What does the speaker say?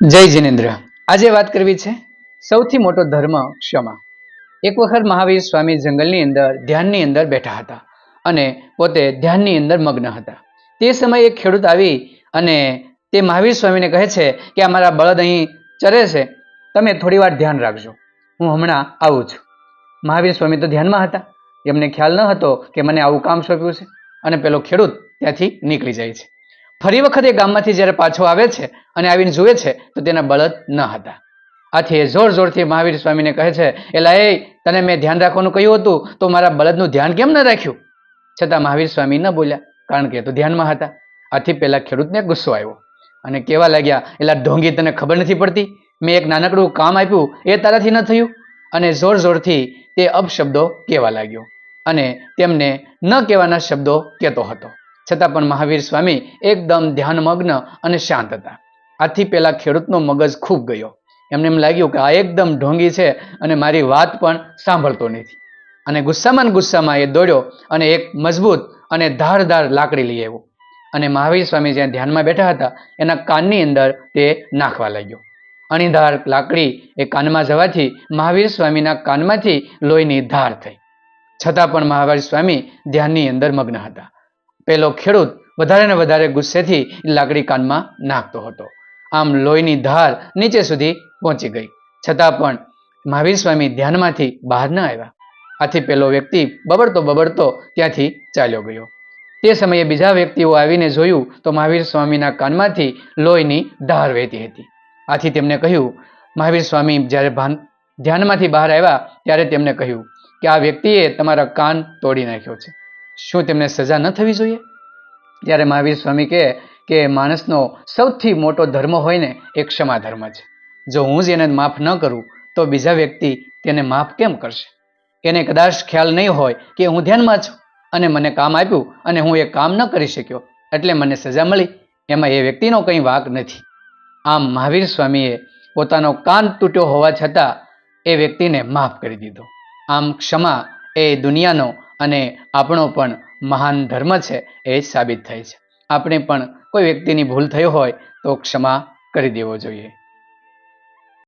જય જિનેન્દ્ર. આજે વાત કરવી છે સૌથી મોટો ધર્મ ક્ષમા. એક વખત મહાવીર સ્વામી જંગલની અંદર ધ્યાનની અંદર બેઠા હતા અને પોતે ધ્યાનની અંદર મગ્ન હતા. તે સમયે એક ખેડૂત આવી અને તે મહાવીર સ્વામીને કહે છે કે અમારા બળદ અહીં ચરે છે, તમે થોડી વાર ધ્યાન રાખજો. હું હમણાં આવું છું. મહાવીર સ્વામી તો ધ્યાનમાં હતા. એમને ખ્યાલ ન હતો કે મને આવું કામ સોંપ્યું છે અને પેલો ખેડૂત ત્યાંથી નીકળી જાય છે. ફરી વખત એ ગામમાંથી જ્યારે પાછો આવે છે અને આવીને જુએ છે, તો તેના બળદ ન હતા. આથી એ જોર જોરથી મહાવીર સ્વામીને કહે છે, એલા, એ તને મેં ધ્યાન રાખવાનું કહ્યું હતું, તો મારા બળદનું ધ્યાન કેમ ન રાખ્યું? છતાં મહાવીર સ્વામી ન બોલ્યા, કારણ કે એ તો ધ્યાનમાં હતા. આથી પહેલાં ખેડૂતને ગુસ્સો આવ્યો અને કહેવા લાગ્યા, એલા, ઢોંગી તને ખબર નથી પડતી? મેં એક નાનકડું કામ આપ્યું, એ તારાથી ન થયું? અને જોર જોરથી તે અપશબ્દો કહેવા લાગ્યો અને તેમને ન કહેવાના શબ્દો કહેતો હતો. છતાં પણ મહાવીર સ્વામી એકદમ ધ્યાનમગ્ન અને શાંત હતા. આથી પેલા ખેડૂતનો મગજ ખૂબ ગયો. એમને એમ લાગ્યું કે આ એકદમ ઢોંગી છે અને મારી વાત પણ સાંભળતો નથી. અને ગુસ્સામાં ગુસ્સામાં એ દોડ્યો અને એક મજબૂત અને ધારદાર લાકડી લઈ આવ્યો. અને મહાવીર સ્વામી જ્યાં ધ્યાનમાં બેઠા હતા, એના કાનની અંદર તે નાખવા લાગ્યો. અણીધાર લાકડી એ કાનમાં જવાથી મહાવીર સ્વામીના કાનમાંથી લોહીની ધાર થઈ. છતાં પણ મહાવીર સ્વામી ધ્યાનની અંદર મગ્ન હતા. પેલો ખેડૂત વધારે ને વધારે ગુસ્સેથી લાકડી કાનમાં નાખતો હતો. આમ લોહીની ધાર નીચે સુધી પહોંચી ગઈ. છતાં પણ મહાવીર સ્વામી ધ્યાનમાંથી બહાર ન આવ્યા. આથી પેલો વ્યક્તિ બબડતો બબડતો ત્યાંથી ચાલ્યો ગયો. તે સમયે બીજા વ્યક્તિઓ આવીને જોયું તો મહાવીર સ્વામીના કાનમાંથી લોહીની ધાર વહેતી હતી. આથી તેમને કહ્યું, મહાવીર સ્વામી, જ્યારે ભાન ધ્યાનમાંથી બહાર આવ્યા ત્યારે તેમને કહ્યું કે આ વ્યક્તિએ તમારા કાન તોડી નાખ્યો છે. શું તેમને સજા ન થવી જોઈએ? ત્યારે મહાવીર સ્વામી કહે કે માણસનો સૌથી મોટો ધર્મ હોય ને, એ ક્ષમા ધર્મ છે. જો હું જ એને માફ ન કરું, તો બીજા વ્યક્તિ તેને માફ કેમ કરશે? એને કદાચ ખ્યાલ નહીં હોય કે હું ધ્યાનમાં છું અને મને કામ આપ્યું અને હું એ કામ ન કરી શક્યો, એટલે મને સજા મળી. એમાં એ વ્યક્તિનો કંઈ વાંક નથી. આમ મહાવીર સ્વામીએ પોતાનો કાન તૂટ્યો હોવા છતાં એ વ્યક્તિને માફ કરી દીધો. આમ ક્ષમા એ દુનિયાનો અને આપણો પણ મહાન ધર્મ છે એ સાબિત થાય છે. આપણે પણ કોઈ વ્યક્તિની ભૂલ થઈ હોય તો ક્ષમા કરી દેવો જોઈએ.